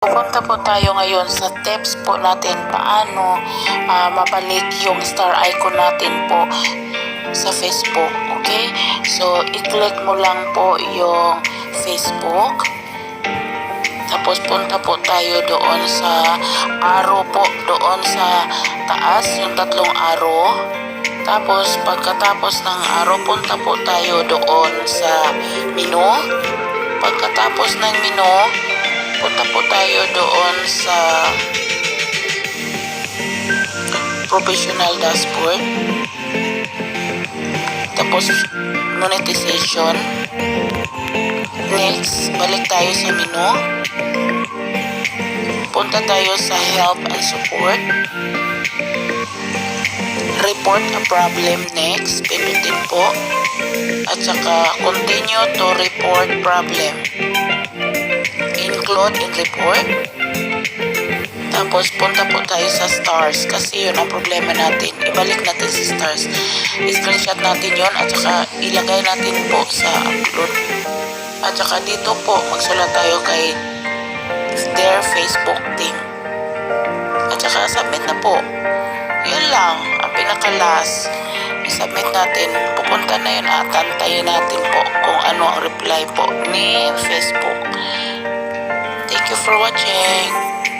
Pupunta po tayo ngayon sa tips po natin paano ah, mabalik yung star icon natin po sa Facebook. Okay? So, i-click mo lang po yung Facebook. Tapos punta po tayo doon sa arrow po, doon sa taas, yung tatlong arrow. Tapos pagkatapos ng arrow, punta po tayo doon sa menu. Pagkatapos ng menu, punta po tayo doon sa professional dashboard. Tapos monetization. Next, balik tayo sa menu. Punta tayo sa help and support. Report a problem next. Pindutin po. At saka continue to report problem include in report. Tapos punta po tayo sa stars kasi yun ang problema natin. Ibalik natin sa stars. I-screenshot natin yun at saka ilagay natin po sa upload. At saka dito po magsulat tayo kay their Facebook team. At saka submit na po. Yun lang. Ang pinaka-last. I-submit natin. Pupunta na yun at antayin natin po kung ano ang reply po ni Facebook. You for watching.